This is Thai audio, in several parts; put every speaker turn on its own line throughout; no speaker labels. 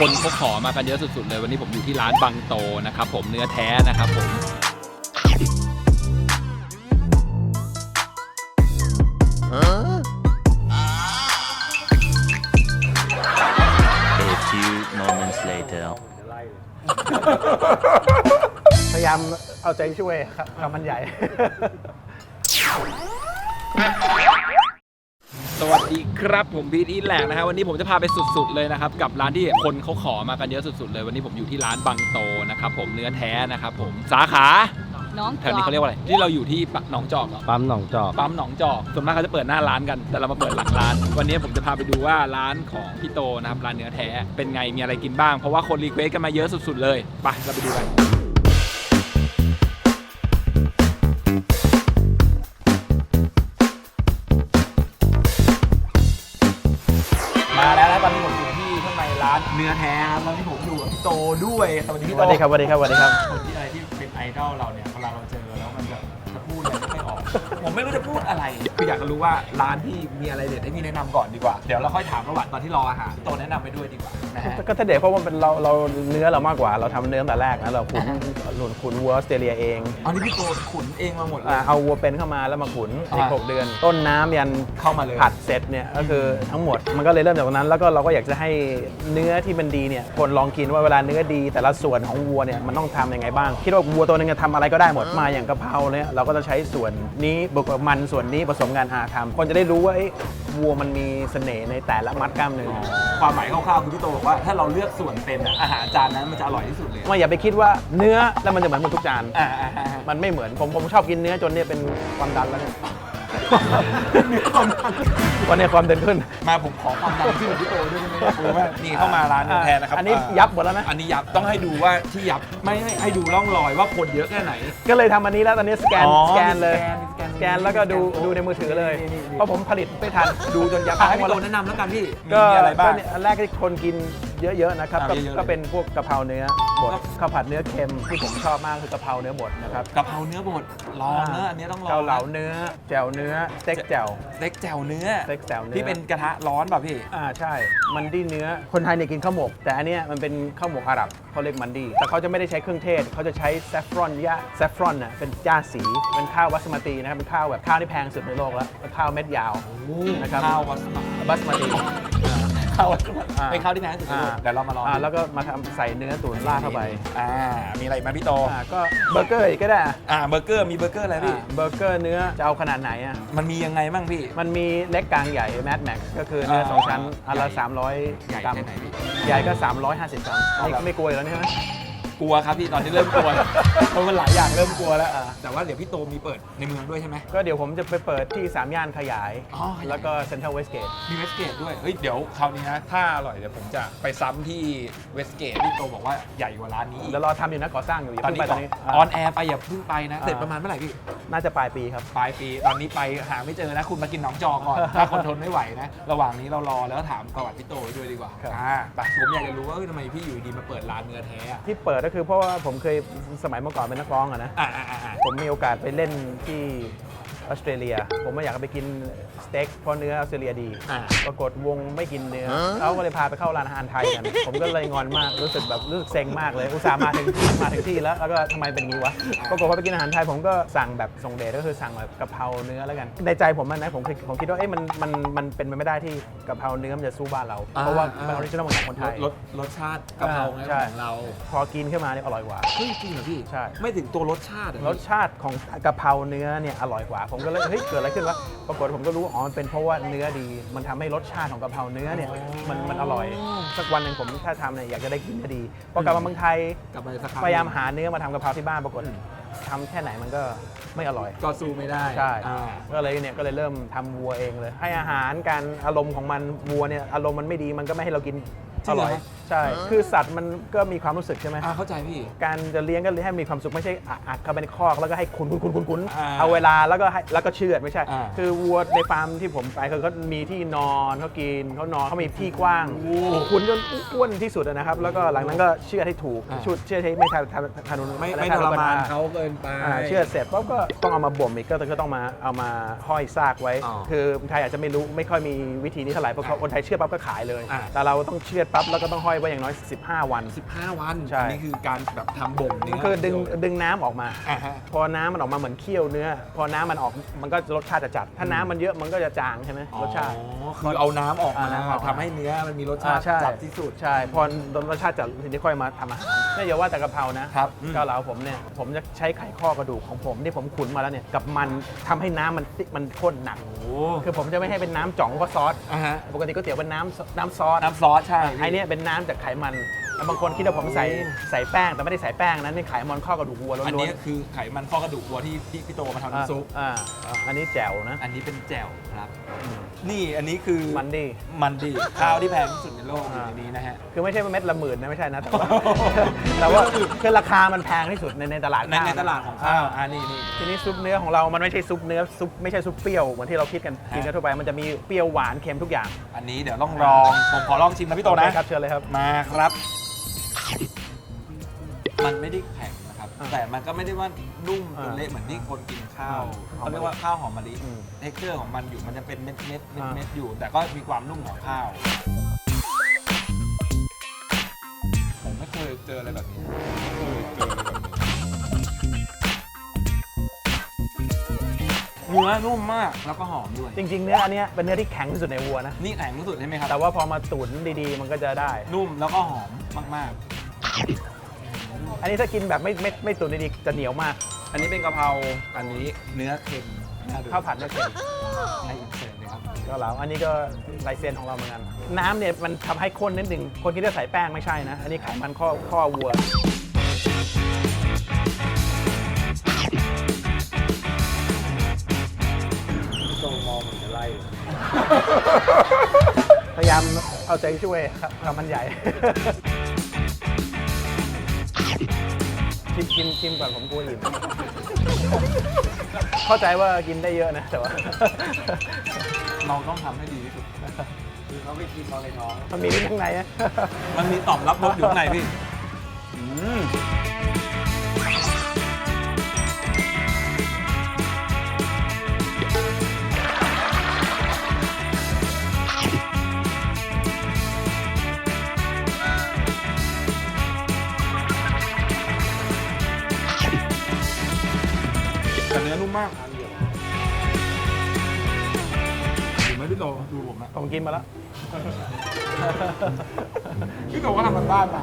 คนเขาขอมากันเยอะสุดๆเลยวันนี้ผมอยู่ที่ร้านบังโตนะครับผมเนื้อแท้นะครับผม
A few moments later.
พยายามเอาใจช่วยครับคำมันใหญ่
สวัสดีครับผมพีทอีทแหลกนะฮะวันนี้ผมจะพาไปสุดๆเลยนะครับกับร้านที่คนเขาขอมากันเยอะสุดๆเลย วันนี้ผมอยู่ที่ร้านบังโตนะครับผมเนื้อแท้นะครับผมสาขา
น้อง
แถวนี้เขาเรียกว่าอะไรที่เราอยู่ที่ปะหนองจอกเหรอ
ปั๊มหนองจอก
ปั๊มหนองจอกส่วนมากเขาจะเปิดหน้าร้านกัน แต่เรามาเปิดหลังร้าน วันนี้ผมจะพาไปดูว่าร้านของพี่โตนะครับร้านเนื้อแท้เป็นไงมีอะไรกินบ้างเพราะว่าคนรีเควสกันมาเยอะสุดๆเลยไปเราไปดูกันางในร้านเนื้อแท้ครับแล้วที่ผมอยู่กับพี่โตด้วยสวัสดีพี่
ส
โต
วัสดีครับสวัสดีครับสวัสดีครับ
คนที่อะไรที่เป็นไอดอลเราเนี่ยเวลาเราเจอ ผมไม่รู้จะพูดอะไร คืออยากจะรู้ว่าร้านที่มีอะไรเด็ดให้พี่แนะนำก่อนดีกว่า เดี๋ยวเราค่อยถามประวัติตอนที่รออาหารพี่โตแนะนำไปด้วยดีกว่านะฮะ
ก็ถ้าเด็ดเพราะว่าเป็นเราเราเนื้อเรามากกว่าเราทำเนื้อตั้งแต่แรกนะเราขุนหลุนขุนวัวออสเตรเลียเอง
เอานี่พี่โตขุนเองมาหมดเลย
อ่าเอาวัวเป็นเข้ามาแล้วมาขุนอีก
อ่า
หกเดือน ต้นน้ำยัน
เข้ามาเลย
ผัดเสร็จเนี่ยก็คือทั้งหมดมันก็เลยเริ่มจากตรงนั้นแล้วก็เราก็อยากจะให้เนื้อที่มันดีเนี่ยคนลองกินว่าเวลาเนื้อดี แต่ละส่วนของวัวเนี่ยมันต้องทำยังไงบ้าง คิดว่าวัวตัวหนึงจะทำอะไรก็ได้หมดมาอย่างกะเพราเนี่ยเราก็จะใช้ส่วนนี้บวกกับมันส่วนนี้ผสมกันอาทำคนจะได้รู้ว่าเอ้ยวัวมันมีเสน่ห์ในแต่ละมัดกล้ามเนื้อ
ความหมายคร่าวๆคือพี่โตบอกว่าถ้าเราเลือกส่วนเป็นอะอาหารจานนั้นมันจะอร่อยที่สุดเลย
ว่าอย่าไปคิดว่าเนื้อแล้วมันจะเหมือนหมดทุกจาน
อ่าอ่าอ่า
มันไม่เหมือนผมผมชอบกินเนื้อจนเนี่ยเป็นความดันแล้วเนี่ย วันนี้ความดันขึ้น
มาผมขอความดันขึ้นกับพี่โตด้วยได้ไหมครับผมว่านี่เข้ามาร้านเนื้อแท้นะครับ
อันนี้ยับหมดแล้วนะ
อันนี้ยับต้องให้ดูว่าที่ยับไม่ให้ให้ดูร่องรอยว่าคนเยอะแค่ไหน
ก็เลยทำอันนี้แล้วตอนนี้สแกน
อ๋อ
สแกนเลย
มีสแกนมีสแกน
สแกนแล้วก็ดู
โอ้
ดูในมือถือเลย
นี่นี่นี่
เพราะผมผลิตไม่ทัน
ดูจนยับ
อะ
ให้
ให้หม
พี่
ด
โตแนะนำแล้วกันพี่มี
ก็
มีอะไรบ้าง
ก็เนี่ยอันแรกที่คนกิน เยอะๆนะครับ
อะ
ก็
เยอะๆเลย
ก็เป็นพวกกะเพราเนื้อบด
ครับ
ข้าวผัดเนื้อเค็มที่ผมชอบมากคือกะเพราเนื้อบดนะครับ
กะเพราเนื้อบดลองเนื้อะอันนี้ต้องลอง
เกาเหลาเนื้อแจ่วเนื้อสเต็กแจ่ว
สเต็กแจ่วเนื้อ
สเต็กแจ่วเนื้อ
ที่เป็นกระทะร้อนป่ะพี่
อ่าใช่ มันดีเนื้อคนไทยเนี่ยกินข้าวหมก แต่อันเนี้ยมันเป็นข้าวหมกอาหรับเขาเรียกมันดีแต่เขาจะไม่ได้ใช้เครื่องเทศเขาจะใช้แซฟรอนย่าแซฟรอนน่ะเป็นย่าสีเป็นข้าวบัสมาตีนะครับเป็นข้าวแบบข้าวที่แพงสุดในโลกแล้วเป็นข้าวเม็ดยาวนะครับ
ข้าววัสมัค
บัสมาตี
ข้าววัสมัค
อ่า
เป็นข้าวที่แพงที่สุดในโลก
อ่า
เดี๋ยวเรามาลอง
อ่าแล้วก็มาทำใส่เนื้อตุ๋นราดเข้าไป
อ่ามีอะไรอีกไหมพี่โต
อ่าก็เบอร์เกอร์อีกก็ได้อะ
อ่าเบอร์เกอร์มีเบอร์เกอร์อะไรพี่
อ่าเบอร์เกอร์เนื้อจะเอาขนาดไหนอะ
มันมียังไงบ้างพี่
มันมีเล็กกลางใหญ่แมดแม็กก็คือเนื้อสองชั้นอันละ
ใหญ่
300
ใหญ่
กรัม
แค่ไหนพี่
ใหญ่ก็ 350 กรัม
เอา
นี่
แบบ
ไม่กลัวอยู่แล้วใช่ไหม
กลัวครับพี่ตอนนี้เริ่มกลัวเพราะมันหลายอย่างเริ่มกลัวแล้ว
อ่า
แต่ว่าเดี๋ยวพี่โตมีเปิดในเมืองด้วยใช่ไหม
ก็เดี๋ยวผมจะไปเปิดที่3ย่านขยาย
อ๋อขยาย
แล้วก็เซ็นทรัลเวสเกต
มีเวสเกตด้วย เฮ้ย เดี๋ยวคราวนี้นะ ถ้าอร่อยเดี๋ยวผมจะไปซ้ำที่เวสเกตพี่โตบอกว่าใหญ่กว่าร้านนี้อีก
แล้วรอทำอยู่นะก่อสร้างอยู่อย่า
ตอน
เพิ่ง
นี้
ไป
ก่
ต
อ
อนนนี้
ออนแอร์ไปอย่าเพิ่งไปนะ เสร็จประมาณเมื่อไหร่พี่
น่าจะปลายปีครับ
ปลายปีตอนนี้ไปหาไม่เจอนะคุณมากินหนองจอกก่อน ถ้าคนทนไม่ไหวนะ ระหว่างนี้เรารอแล้วถามประวัติพี่โตไว้ด้วยดีกว่า
ครับ
อ่าแต่ผมอยากจะรู้ว่าเอ้ยทำไมพี่อยู่ดีมาเปิดร้านเนื้อแท้อะ
ที่เปิดก็คือเพราะว่าผมเคยสมัยเมื่อก่อนเป็นนักร้องอะนะ
อ่าอ่าอ่า
ผมมีโอกาสไปเล่นที่ ออสเตรเลีย ผมไม่อยากไปกินสเต็กเพราะเนื้อออสเตรเลียดี
อ่า
ปรากฏวงไม่กินเนื้อเขาก็เลยพาไปเข้าร้านอาหารไทยกัน ผมก็เลยงอนมากรู้สึกแบบรู้สึกเซ็งมากเลยอุตส่าห์มาถึงมาถึงที่แล้วแล้วก็ทำไมเป็นงี้วะปรากฏว่าไปกินอาหารไทยผมก็สั่งแบบส่งเดชก็คือสั่งแบบกะเพราเนื้อแล้วกัน ในใจผมอะนะผมคิดผมคิดว่าเอ้ยมันมันมันเป็นไปไม่ได้ที่กะเพราเนื้อมันจะสู้บ้านเรา เพราะว่าเป็นออริจินอลของคนไทย
รสรสชาติกะเพราไง
ใช่
ของเรา
พอกินขึ้นมาเนี่ยอร่อยกว่า
เฮ้ยจริงเหรอพี่
ใช่
ไม่ถึงตัวรสชาติอะ
รสชาติของกะเพราเนื้อเนี่ยอร่อยกว่าผมก็เลยเฮ้ยเกิดอะไรขึ้นวะปรากฏผมก็รู้อ๋อมันเป็นเพราะว่าเนื้อดี มันทำให้รสชาติของกะเพราเนื้อเนี่ยมันมันอร่อย สักวันหนึ่งผมถ้าทำเนี่ยอยากจะได้กินเนื้อดีพอกลับมาเมืองไทย
กลับมาสักครั้ง
พยายามหาเนื้อมาทำกะเพราที่บ้านปรากฏทำแค่ไหนมันก็ไม่อร่อย
ก็สู้ไม่ได้
ใช่
อ่า
ก็เลยเนี่ยก็เลยเริ่มทำวัวเองเลย ให้อาหารการอารมณ์ของมันวัวเนี่ยอารมณ์มันไม่ดีมันก็ไม่ให้เรากิน
จริ
อง
เหรอ
ร่อย ใช่ คือสัตว์มันก็มีความรู้สึกใช่ไหม
อ่าเข้าใจพี่
การจะเลี้ยงก็ให้มีความสุขไม่ใช่อัดอัดเข้าไปในคอกแล้วก็ให้คุณคุณคุณคุณคุณ
อ่า
เอาเวลาแล้วก็ให้แล้วก็เชือดไม่ใช่
อ่า
คือวัวในฟาร์มที่ผมไปคือเขามีที่นอนเขากินเขานอนเขามีที่กว้างคุณจนอ้วนที่สุดอะนะครับ แล้วก็หลังนั้นก็เชือดให้ถูก
อ่า
ชุดเชือดให้ไม่ทาทาทานุน
ไม่ไม่ทรมานเขาเกินไป
อ่าเชือดเสร็จปั๊บก็ต้องเอามาบ่มอีกก็ก็ต้องมาเอามาห้อยซากไว้
อ๋อ
คือคนไทยอาจจะไม่รู้ไม่ค่อยมีวิธีนี้เท่าไหร่เพราะเขาคนไทยเชือดปั๊บก็ขายเลย
อ่า
แต่เราต้องเชือดปั๊บแล้วก็ต้องห้อยไว้อย่างน้อย 15 วัน
15 วัน
ใช่
อันนี้คือการแบบทำบ่มเนื้
ก็คือดึงดึงน้ำออกมา
อ่าฮะ
พอน้ำมันออกมาเหมือนเคี่ยวเนื้อ พอน้ำมันออกมันก็รสชาติจะจัด ถ้าน้ำมันเยอะมันก็จะจางใช่ไหมรสชาติ
อ๋อคือเอาน้ำออกมา
เอาน้ำออกมา
ทำให้เนื้อมันมีรสชา
อ่า
ติ
ใช่
จัดที่สุด
ใช่ พอรสชาติจัดทีนี้ค่อยมาทำอาหาร ไม่อย่าว่าแต่กะเพรานะครับ
อืม
เกาเหลาผมเนี่ยผมจะใช้ไข่ข้อกระดูกของผมที่ผมขุนมาแล้วเนี่ยกับมันทำให้น้ำมันมันข้นหนัก
โอ้
คือผมจะไม่ให้เป็นน้ำจ่องเพราะซอส
อ่าฮะ
ปกติก๋วยเตี๋ยวเป็นน้ำน้ำซอส
น้ำซอสใช่
ไอ้เนี่ยเป็นน้ำจากไขมันแล้ว บางคนคิดว่าผมใส่ใส่แป้งแต่ไม่ได้ใส่แป้งนะนี่ไขมันข้อกระดูกวัวล้
อัน
วน
นี้คือไขมันข้อกระดูกวัวที่ที่พี่โตมา
ๆ
ทำน้ำซุป
อ่าอ่าอันนี้แจ่วนะ
อันนี้เป็นแจ่วครับ นี่อันนี้คือ
มันดี
มันดีข้าวที่แพงที่สุดในโลกอยู่
อ่า
ในนี้นะฮะ
คือไม่ใช่เม็ดละหมื่นนะไม่ใช่นะแต่ว่าแต่ว่าคือราคามันแพงที่สุดในในตลาด
ใน
ข้ว
ใน
นะ
ตลาดของข้าวอ่านี่นี่
ทีนี้ซุปเนื้อของเรามันไม่ใช่ซุปเนื้อซุปไม่ใช่ซุปเปรี้ยวเหมือนที่เราคิดกันกินกันทั่วไปมันจะมีเปรี้ยวหวานเค็มทุกอย่าง
อันนี้เดี๋ยวต้องลองผมขอลองชิมนะพี่โตนะ
ครับเชิญเลยครับ
มาครับ มันไม่ได้แข็งนะครับ
อ่า
แต่มันก็ไม่ได้ว่านุ่มจน
อ่า
เละเหมือนที่คนกินข้าว
อ่า
เขาเรียกว่าข้าวหอมมะลิ
อืม
เท็กเจอร์ของมันอยู่มันจะเป็นเม็ดเม็ดเม็ด
อ่า
เม็ดอยู่ แต่ก็มีความนุ่มของข้าวผมไม่เคยเจออะไรแบบนี้ไม่เคยเจอแบบนี้เนื้อนุ่มมากแล้วก็หอมด้วย
จริง ๆ เนื้ออันเนี้ยเป็นเนื้อที่แข็งที่สุดในวัวนะ
นี่แข็งที่สุดใช่ไหมครับ
แต่ว่าพอมาตุ๋นดีๆ มันก็จะได้
นุ่มแล้วก็หอมมาก
อันนี้ถ้ากินแบบไม่ไม่ไม่ตุ๋นดีๆจะเหนียวมาก
ๆอันนี้เป็นกะเพราอันนี้เนื้อเค็มน่ดู
ข้าวผัดไม่เค็ม
ให้อินเสิร์ตเลยครับ
ก็แล้วอันนี้ก็ลายเซ็นของเราเหมือนกัน น้ำเนี่ยมันทำให้ข้นนิดหนึ่งคนคิดว่าใส่แป้งไม่ใช่นะ อันนี้ไขมันข้อข้อวัว
ตรงมองเหมือนจะไล่
พยายามเอาใจช่วยครับคำมันใหญ่ ชิมชิมชิมก่อนผมกลัวอิ่มเข้าใจว่ากินได้เยอะนะแต่ว่า
เราต้องทำให้ดีที่สุด คือเขาไปกินเราในท้อง
มันมีนิดข้างในนะ
มันมีตอบรับรสอยู่ข้างในพี่ อืม แต่เนื้อนุ่มมากถูกไหมพี่โตดูผมนะ
ผมกินมาแล้ว
พี่โตก็ทำมันบ้านมา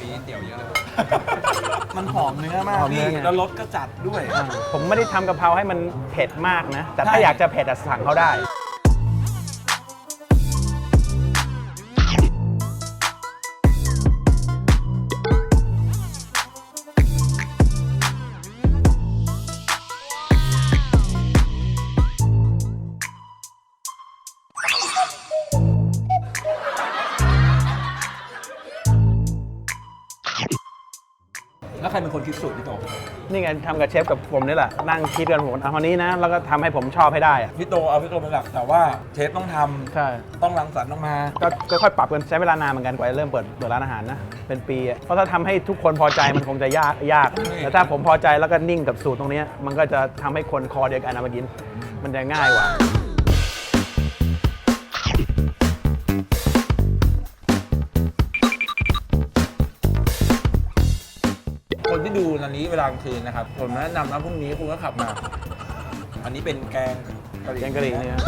มีเตี๋ยวเยอะเลย มันหอมเนื้อมาก
หอมเนื้
พี่
อไง
แล้วรสก็จัดด้วย
ผมไม่ได้ทำกะเพราให้มันเผ็ดมากนะ แต่ถ้า
ใช่
อยากจะเผ็ดอะสั่งเขาได้
นี่
ไงทำกับเชฟกับผมนี่แหละนั่งคิดกันผมเอาคนนี้นะ แล้วก็ทำให้ผมชอบให้ได้อะ
พี่โตเอาพี่โตเป็นหลักแต่ว่าเชฟต้องทำ
ใช่
ต้องรังสรรค์ออกมา
ก็ก็ค่อยปรับกันใช้เวลานานเหมือนกันกว่าจะเริ่มเปิดเปิดร้านอาหารนะ เป็นปีอะเพราะถ้าทำให้ทุกคนพอใจมันคงจะยากยาก แต่ถ้าผมพอใจแล้วก็นิ่งกับสูตรตรงเนี้ยมันก็จะทำให้คนคอเดียวกันเอามากิน มันจะง่ายกว่า
ตอนนี้เวลากลางคืนนะครับ ผมแนะนำนะพรุ่งนี้คุณก็ขับมา อันนี้เป็นแกงกะหรี่
แกงกะหรี่เนี่ย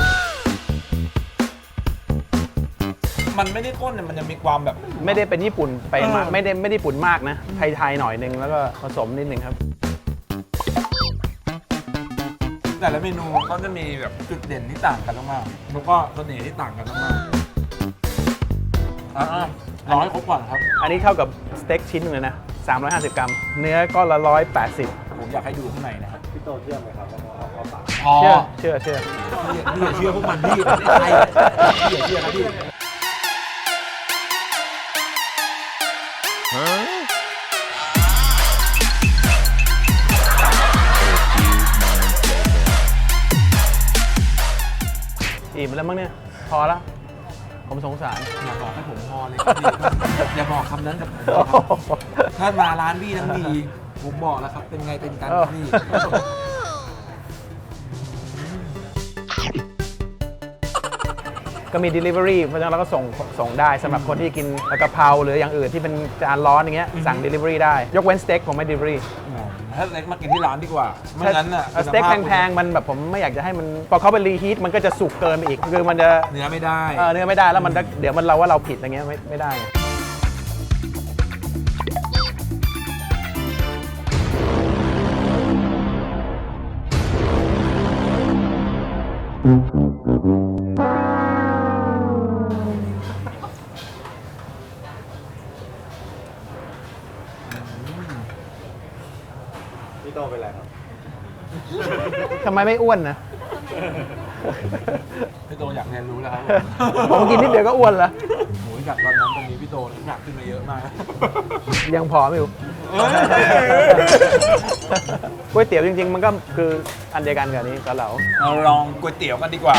มันไม่ได้ข้นเนี่ยมันจะมีความแบบ
ไม่ได้เป็นญี่ปุ่นไปมาก
เออ
ไม่ได้ไม่ได้ญี่ปุ่นมากนะ ไทยๆหน่อยนึงแล้วก็ผสมนิดนึงครับ
แต่ละเมนูเขาจะมีแบบจุดเด่นที่ต่างกันมากๆแล้วก็เสน่ห์ที่ต่างกันมากๆอะร้อยครบก่อนครับ
อันนี้เท่ากับสเต็กชิ้นหนึงเลยนะ 350 กรัม เนื้อก็ละ 180
ผมอยากให้ดูข้างในนะครับ
พี่โตเชื่อไหมครับว่าเขาเอาปาก
พอ
เชื่อเชื่อเชื่อ
พี่อย่าเชื่อพวกมันพี่ไม่ใช่พี่อย่าเชื่อนะพี่
อิ่มแล้วมั้งเนี่ย พอแล้ว ผมสงสาร
อย่าบอกให้ผมพอเลยครับพี่อย่าบอกคำนั้นกับผมนะครับถ้ามาร้านพี่ทั้งทีผมบอกแล้วครับ เป็นไงเป็นกัน
เออ
พี่
ก็มี delivery เพราะฉะนั้นเราก็ส่งส่งได้สำหรับคนที่กินกะเพราหรืออย่างอื่นที่เป็นจานร้อนอย่างเงี้ยสั่ง delivery ได้ ยกเว้นสเต็กผมไม่ delivery
ถ้าเล็กมากินที่ร้านดีกว่า ไม่งั้นน่ะ
สเต็กแพงๆ มันแบบผมไม่อยากจะให้มัน พอเขาไปรีฮีทมันก็จะสุกเกินไปอีก คือมันจะ
เนื้อไม่ได้
เออเนื้อไม่ได้แล้วมันจะเดี๋ยวมันเราว่าเราผิดอะไรเงี้ยไม่ไม่ได้
ไม
ไม่อ้วนนะ
พี่โตอยากเรียนรู้แล้วครับ
ผมกินนิดเดียวก็อ้วนแล้ว
โหจากตอนนั้นตอนนี้พี่โตหนักขึ้นมาเยอะมาก
ยังพอไม่รู้ก๋วยเตี๋ยวจริง ๆ มันก็คืออันเดียวกันกับอันนี้กับเรา
เราลองก๋วยเตี๋ยวกันดีกว่า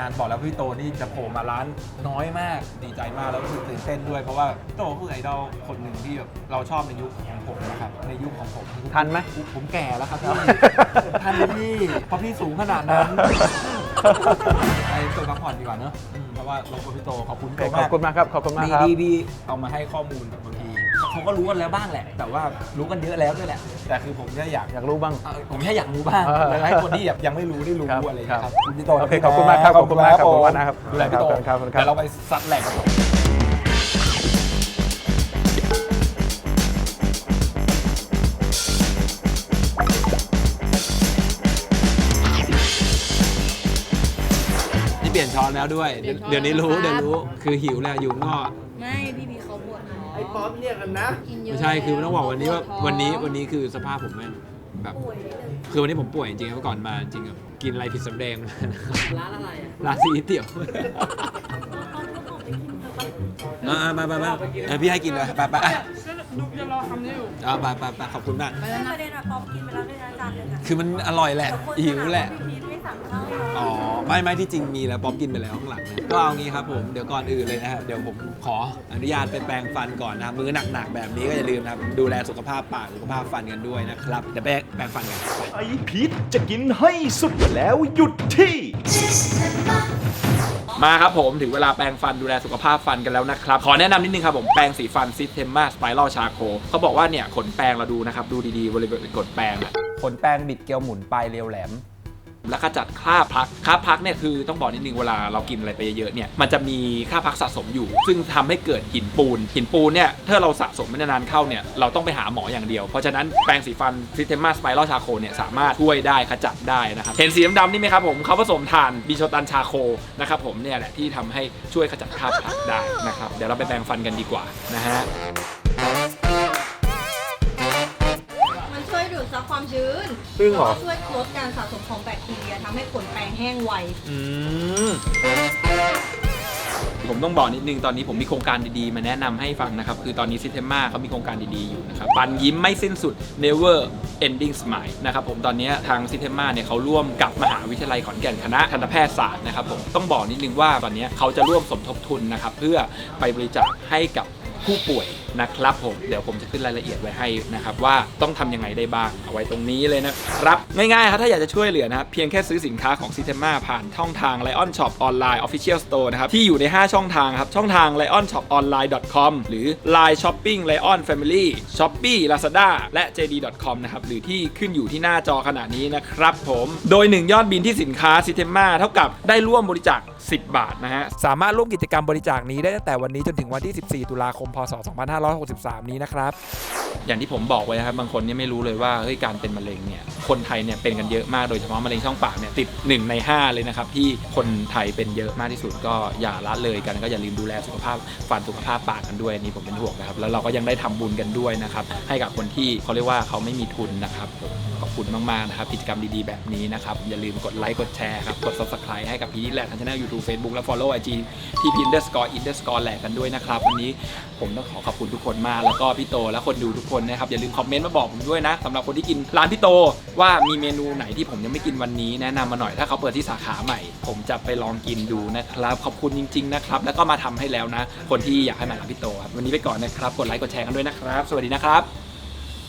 นานๆบอกแล้วพี่โตนี่จะโผล่มาร้านน้อยมากดีใจมากแล้วก็รู้สึกตื่นเต้นด้วยเพราะว่าพี่โตคือไอดอลคนหนึ่งที่แบบเราชอบในยุคของผมนะครับในยุคของผม
ทันไหม
ผมแก่แล้วครับพี่ทันไหมพี่เพราะพี่สูงขนาดนั้นไปตัวพักผ่อนดีกว่าเนอะอืมเพราะว่าเราคนพี่โตขอบคุณพี่โต
ขอบคุณมากครับ ขอบคุณมากครับ
ดีดีๆเอามาให้ข้อมูลบางที เขาก็รู้กันแล้วบ้างแหละ แต่ว่ารู้กันเยอะแล้วด้วยแหละแต่คือผมแค่อยาก
อยากรู้บ้าง
เอ่อผมแค่อยากรู้บ้าง
เออ
แล้วให้คนที่แบบยังไม่รู้ได้รู้
ครับ
อะไรอย่างเงี้ย
ค
ค
รั
รับบคุณพี่โต
โอเคขอบคุณมากครับขอบคุณมากครับขอบคุณมากนะครับ
ดูแลพี่โต
ครับครับครับ
เดี๋ยวเราไปซัดแหลกกันต่อนี่เปลี่ยนช้อนแล้วด้วย
เปลี่ยนช้อน
เดี๋ยวนี้รู้
แล้วครับ
เดี๋ยวรู้ คือหิวแหละอยู่นอก
ไม่พี่พีเขาป วดท้อง
ไอ้ป๊อปเนี่ยกันนะ
กินเยอะ
ไม่ใช่คือต้องบอกวันนี้ว่า
ปดท้อง
วันนี้วันนี้คือสภาพผมแม่งแบบคือวันนี้ผมป่วยจริงๆเมื่อก่อนมาจริงๆแบบกินอะไรผิดสำแดง
ร้านอะไรอะ
ร้านซีเตี๋ยวอ่ามามามาเออพี่ให้กินเลยไปไปอะ
ดูจะรอทำนี่อยู่
เอาไปไปไปขอบคุณมาก
ไปแล้วนะ
ประเด็นอะป๊อปกินไปแล้วด้วยนะจานหนึงอะ
คือมันอร่อยแหละหิวแหละ
พี่พีทไม่สั่งข้าวเลย
อ๋อ ไม่ไม่ที่จริงมีแล้วป๊อปกินไปแล้วข้างหลังนะก็เอางี้ครับผมเดี๋ยวก่อนอื่นเลยนะครับเดี๋ยวผมขออนุญาตไปแปรงฟันก่อนนะครับมื้อหนักๆแบบนี้ก็อย่าลืมนะครับดูแลสุขภาพปากสุขภาพฟันกันด้วยนะครับเดี๋ยวไปแปรงฟันกันไป
ไอพีทจะกินให้สุดแล้วหยุดที่
มาครับผมถึงเวลาแปรงฟันดูแลสุขภาพฟันกันแล้วนะครับ ขอแนะนำนิดนึงครับผมแปรงสีฟันซิสเทมมาสไปรัลชาโคเขาบอกว่าเนี่ยขนแปรงเราดูนะครับ ดูดีๆบริเวณขนแปรงอะขนแปรงบิดเกลียวหมุนปลายเรียวแหลม แล้วก็จัดคราพักคราพักเนี่ยคือต้องบอกนิดนึงเวลาเรากินอะไรไปเยอะๆเนี่ยมันจะมีคราพักสะสมอยู่ ซึ่งทำให้เกิดหินปูน หินปูนเนี่ยถ้าเราสะสมไม่นานๆเข้าเนี่ยเราต้องไปหาหมออย่างเดียว เพราะฉะนั้นแปรงสีฟันซิเทมาสไปรัลชาโคเนี่ยสามารถช่วยได้ขจัดได้นะครับเห็นสีดำๆนี่ไหมครับผมเขาผสมถ่านบีโชตันชาโคนะครับผมเนี่ยแหละที่ทำให้ช่วยขจัดคราพักได้นะครับเดี๋ยวเราไปแปรงฟันกันดีกว่านะฮะ
ความชื้น
ซึ่งเหรอ
แล้วก็ช่วยลดการสะสมของแบคทีเรียทำให้ขนแปรงแห้งไว
อืม ผมต้องบอกนิดนึง ตอนนี้ผมมีโครงการดีๆ มาแนะนำให้ฟังนะครับ คือตอนนี้ซิเทมาเขามีโครงการดีๆ อยู่นะครับปันยิ้มไม่สิ้นสุด never ending smile นะครับผมตอนนี้ทางซิเทมาเนี่ยเขาร่วมกับมหาวิทยาลัยขอนแก่นคณะทันตแพทยศาสตร์นะครับผมต้องบอกนิดนึงว่าตอนนี้เขาจะร่วมสมทบทุนนะครับเพื่อไปบริจาคให้กับ ผู้ป่วยนะครับผมเดี๋ยวผมจะขึ้นรายละเอียดไว้ให้นะครับว่าต้องทำยังไงได้บ้างเอาไว้ตรงนี้เลยนะครับ ง่ายๆครับถ้าอยากจะช่วยเหลือนะครับเพียงแค่ซื้อสินค้าของ Systema ผ่านช่องทาง Lion Shop Online Official Store นะครับที่อยู่ใน 5 ช่องทางครับ ช่องทาง Lion Shop Online com หรือ Line Shopping Lion Family Shopee Lazada และ JD.com นะครับหรือที่ขึ้นอยู่ที่หน้าจอขณะนี้นะครับผมโดย 1 ยอดบินที่สินค้า Systema เท่ากับได้ร่วมบริจาค10 บาทนะฮะสามารถร่วมกิจกรรมบริจาคนี้ได้ตั้งแต่วันนี้จนถึงวันที่ 14 ตุลาคมพศ 2563 นี้นะครับ อย่างที่ผมบอกไว้นะครับบางคนเนี่ยไม่รู้เลยว่าเฮ้ยการเป็นมะเร็งเนี่ยคนไทยเนี่ยเป็นกันเยอะมากโดยเฉพาะมะเร็งช่องปากเนี่ยติด 1 ใน 5 เลยนะครับ ที่คนไทยเป็นเยอะมากที่สุดก็อย่าละเลยกันก็อย่าลืมดูแลสุขภาพฟันสุขภาพปากกันด้วยนี่ผมเป็นห่วงนะครับ แล้วเราก็ยังได้ทำบุญกันด้วยนะครับ ให้กับคนที่เขาเรียกว่าเขาไม่มีทุนนะครับขอบคุณมากๆนะครับกิจกรรมดีๆแบบนี้นะครับ อย่าลืมกดไลค์กดแชร์ครับ กด subscribe ให้กับพีทแหละทันชแนลยู YouTube Facebook และ follow IG ที่พินเดอร์สกอร์อินเดอร์สกอร์แหลกกันด้วยนะครับวันนี้ผมต้องขอขอบคุณทุกคนมาก แล้วก็พี่โตและคนดูทุกคนนะครับ อย่าลืมคอมเมนต์มาบอกผมด้วยนะสำหรับคนที่กินร้านพี่โตว่ามีเมนูไหนที่ผมยังไม่กินวันนี้แนะนำมาหน่อยถ้าเขาเปิดที่สาขาใหม่ ผมจะไปลองกินดูนะครับ ขอบคุณจริง ๆ นะครับ แล้วก็มาทำให้แล้วนะ คนที่อยากให้มาร้านพี่โตครับวันนี้ไปก่อนนะครับกดไลค์กดแชร์กันด้วยนะครับ สวัสดีนะครับ